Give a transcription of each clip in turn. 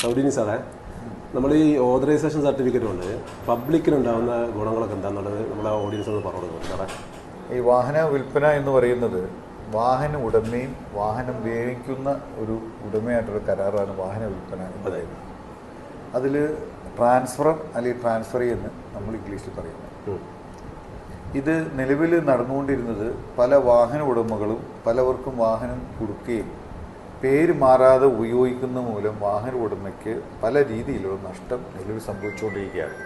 സൗദിനി സാറേ നമ്മൾ ഈ ഓതറൈസേഷൻ സർട്ടിഫിക്കറ്റ് കൊണ്ട് പബ്ലിക്കിനുണ്ടാകുന്ന ഗുണങ്ങളൊക്കെ എന്താണെന്നുള്ളത് ഓഡിയൻസ് ഒന്ന് പറഞ്ഞു കൊടുക്കും സാറേ. ഈ വാഹന വിൽപ്പന എന്ന് പറയുന്നത് വാഹന ഉടമയും വാഹനം ഉപയോഗിക്കുന്ന ഒരു ഉടമയായിട്ടൊരു കരാറാണ് വാഹന വിൽപ്പന എന്ന് പറയുന്നത്. അതിൽ ട്രാൻസ്ഫർ അല്ലെങ്കിൽ ട്രാൻസ്ഫർ എന്ന് നമ്മൾ ഇംഗ്ലീഷിൽ പറയുന്നത് ഇത് നിലവിൽ നടന്നുകൊണ്ടിരുന്നത് പല വാഹന ഉടമകളും പലവർക്കും വാഹനം കൊടുക്കുകയും പേര് മാറാതെ ഉപയോഗിക്കുന്ന മൂലം വാഹന ഉടമയ്ക്ക് പല രീതിയിലുള്ള നഷ്ടം നിലവിൽ സംഭവിച്ചുകൊണ്ടിരിക്കുകയാണ്.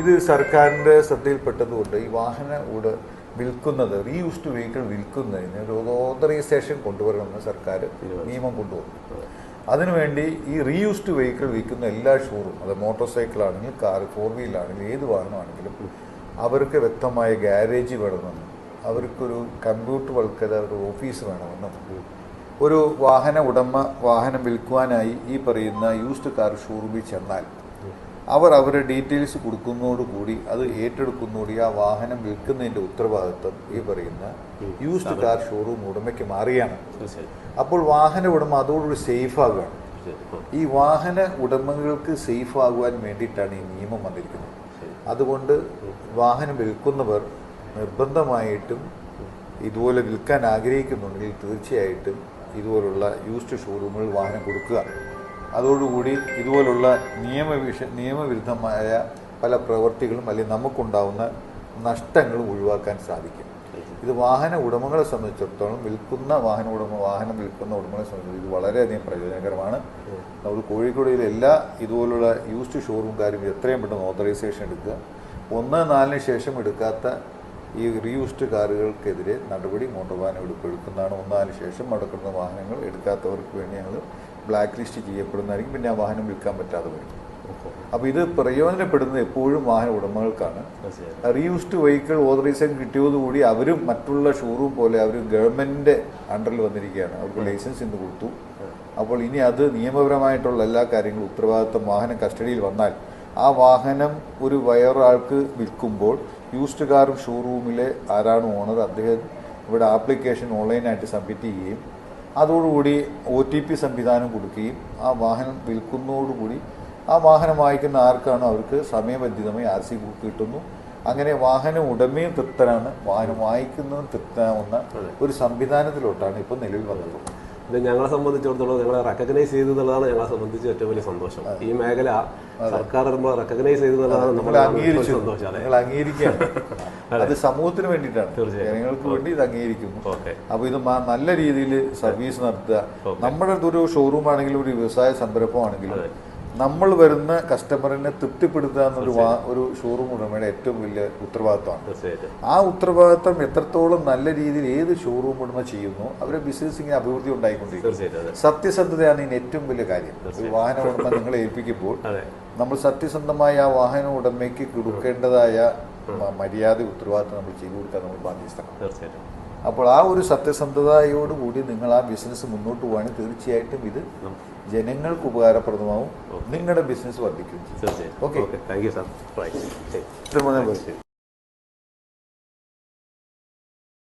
ഇത് സർക്കാരിന്റെ ശ്രദ്ധയിൽപ്പെട്ടതുകൊണ്ട് ഈ വാഹന ഉട വിൽക്കുന്നത് റീയൂസ്ഡ് വെഹിക്കിൾ വിൽക്കുന്നതിന് ഒരു ഓതറൈസേഷൻ കൊണ്ടുവരണമെന്ന് സർക്കാർ നിയമം കൊണ്ടുവന്നു. അതിനുവേണ്ടി ഈ റീയൂസ്ഡ് വെഹിക്കിൾ വിൽക്കുന്ന എല്ലാ ഷോറും അത് മോട്ടോർ സൈക്കിൾ ആണെങ്കിലും കാർ ഫോർ വീലാണെങ്കിലും ഏത് വാഹനമാണെങ്കിലും അവർക്ക് വ്യക്തമായ ഗ്യാരേജ് വേണമെന്നും അവർക്കൊരു കമ്പ്യൂട്ടർ വൽക്കത ഒരു ഓഫീസ് വേണമെന്നും ഒരു വാഹന ഉടമ വാഹനം വിൽക്കുവാനായി ഈ പറയുന്ന യൂസ്ഡ് കാർ ഷോറൂമിൽ ചെന്നാൽ അവർ അവരുടെ ഡീറ്റെയിൽസ് കൊടുക്കുന്നതോടുകൂടി അത് ഏറ്റെടുക്കുന്നതോടി ആ വാഹനം വിൽക്കുന്നതിന്റെ ഉത്തരവാദിത്വം ഈ പറയുന്ന യൂസ്ഡ് കാർ ഷോറൂം ഉടമയ്ക്ക് മാറിയാണ് അപ്പോൾ വാഹന ഉടമ അതോടുകൂടി സേഫ് ആകുകയാണ്. ഈ വാഹന ഉടമകൾക്ക് സേഫ് ആകുവാൻ വേണ്ടിയിട്ടാണ് ഈ നിയമം വന്നിരിക്കുന്നത്. അതുകൊണ്ട് വാഹനം വിൽക്കുന്നവർ നിർബന്ധമായിട്ടും ഇതുപോലെ വിൽക്കാൻ ആഗ്രഹിക്കുന്നുണ്ടെങ്കിൽ തീർച്ചയായിട്ടും ഇതുപോലുള്ള യൂസ്ഡ് ഷോറൂമുകൾ വാഹനം കൊടുക്കുക. അതോടുകൂടി ഇതുപോലുള്ള നിയമവിഷ നിയമവിരുദ്ധമായ പല പ്രവൃത്തികളും അല്ലെങ്കിൽ നമുക്കുണ്ടാവുന്ന നഷ്ടങ്ങളും ഒഴിവാക്കാൻ സാധിക്കും. ഇത് വാഹന ഉടമകളെ സംബന്ധിച്ചിടത്തോളം വിൽക്കുന്ന വാഹന ഉടമ വാഹനം വിൽക്കുന്ന ഉടമകളെ സംബന്ധിച്ച് ഇത് വളരെയധികം പ്രയോജനകരമാണ്. നമ്മൾ കോഴിക്കോടിലെ എല്ലാ ഇതുപോലുള്ള യൂസ്ഡ് ഷോറൂംകാരും എത്രയും പെട്ടെന്ന് ഓതറൈസേഷൻ എടുക്കുക. ഒന്ന് നാലിന് ശേഷം എടുക്കാത്ത ഈ റീയൂസ്ഡ് കാറുകൾക്കെതിരെ നടപടി കൊണ്ടുപോകാൻ എടുക്കുന്നതാണ് ഒന്നാലിന് ശേഷം അടക്കുന്ന വാഹനങ്ങൾ എടുക്കാത്തവർക്ക് വേണ്ടി ഞങ്ങൾ ബ്ലാക്ക് ലിസ്റ്റ് ചെയ്യപ്പെടുന്നതായിരിക്കും. പിന്നെ ആ വാഹനം വിൽക്കാൻ പറ്റാതെ വരും. അപ്പോൾ ഇത് പ്രയോജനപ്പെടുന്നത് എപ്പോഴും വാഹന ഉടമകൾക്കാണ്. റീയൂസ്ഡ് വെഹിക്കിൾ ഓതറൈസേഷൻ കിട്ടിയതോടുകൂടി അവരും മറ്റുള്ള ഷോറൂം പോലെ അവർ ഗവൺമെന്റിന്റെ അണ്ടറിൽ വന്നിരിക്കുകയാണ്. അവർക്ക് ലൈസൻസ് ഇന്ന് കൊടുത്തു. അപ്പോൾ ഇനി അത് നിയമപരമായിട്ടുള്ള എല്ലാ കാര്യങ്ങളും ഉത്തരവാദിത്വം വാഹനം കസ്റ്റഡിയിൽ വന്നാൽ ആ വാഹനം ഒരു വയറാൾക്ക് വിൽക്കുമ്പോൾ യൂസ്ഡ് കാർ ഷോറൂമിലെ ആരാണ് ഓണർ അദ്ദേഹം ഇവിടെ ആപ്ലിക്കേഷൻ ഓൺലൈനായിട്ട് സബ്മിറ്റ് ചെയ്യുകയും അതോടുകൂടി ഒ ടി പി സംവിധാനം കൊടുക്കുകയും ആ വാഹനം വിൽക്കുന്നതോടുകൂടി ആ വാഹനം വാങ്ങിക്കുന്ന ആർക്കാണോ അവർക്ക് സമയബന്ധിതമായി ആർ സി ബുക്ക് കിട്ടുന്നു. അങ്ങനെ വാഹന ഉടമയും തൃപ്തനാണ്. വാഹനം വാങ്ങിക്കുന്നതും തൃപ്തനാവുന്ന ഒരു സംവിധാനത്തിലോട്ടാണ് ഇപ്പോൾ നിലവിൽ വന്നത്. ഇത് ഞങ്ങളെ സംബന്ധിച്ചിടത്തോളം ഞങ്ങളെ റെക്കഗ്നൈസ് ചെയ്തു എന്നുള്ളതാണ് ഞങ്ങളെ സംബന്ധിച്ച് ഏറ്റവും വലിയ സന്തോഷം. ഈ മേഖല സർക്കാർ വരുമ്പോൾ റെക്കഗ്നൈസ് ചെയ്തു എന്നുള്ളതാണ് നമ്മൾ അംഗീകരിച്ചു. സന്തോഷം. നിങ്ങൾ അംഗീകരിക്കുകയാണ്. അത്. സമൂഹത്തിന് വേണ്ടിയിട്ടാണ്. തീർച്ചയായും. ജനങ്ങൾക്ക് വേണ്ടി ഇത് അംഗീകരിക്കുന്നു. അപ്പോൾ അപ്പൊ ഇത് നല്ല രീതിയിൽ സർവീസ് നടത്തുക. നമ്മുടെ ഒരു ഷോറൂം ആണെങ്കിലും ഒരു വ്യവസായ സംരംഭമാണെങ്കിലും നമ്മൾ വരുന്ന കസ്റ്റമറിനെ തൃപ്തിപ്പെടുത്തുക എന്നൊരു ഒരു ഷോറൂം ഉടമയുടെ ഏറ്റവും വലിയ ഉത്തരവാദിത്തമാണ് ആ ഉത്തരവാദിത്തം എത്രത്തോളം നല്ല രീതിയിൽ ഏത് ഷോറൂം ഉടമ ചെയ്യുന്നു അവരെ ബിസിനസ് ഇങ്ങനെ അഭിവൃദ്ധി ഉണ്ടായിക്കൊണ്ടിരിക്കും സത്യസന്ധതയാണ് ഇതിന് ഏറ്റവും വലിയ കാര്യം. ഒരു വാഹന ഉടമ നിങ്ങളെ ഏൽപ്പിക്കുമ്പോൾ നമ്മൾ സത്യസന്ധമായി ആ വാഹന ഉടമയ്ക്ക് കൊടുക്കേണ്ടതായ മര്യാദ ഉത്തരവാദിത്തം നമ്മൾ ചെയ്തു കൊടുക്കാൻ നമ്മൾ ബാധ്യസ്ഥരാണ്. തീർച്ചയായിട്ടും. അപ്പോൾ ആ ഒരു സത്യസന്ധതയോടുകൂടി നിങ്ങൾ ആ ബിസിനസ് മുന്നോട്ട് പോവുകയാണെങ്കിൽ തീർച്ചയായിട്ടും ഇത് ജനങ്ങൾക്ക് ഉപകാരപ്രദമാവും നിങ്ങളുടെ ബിസിനസ് വർദ്ധിക്കും. ഓക്കെ. Thank you sir.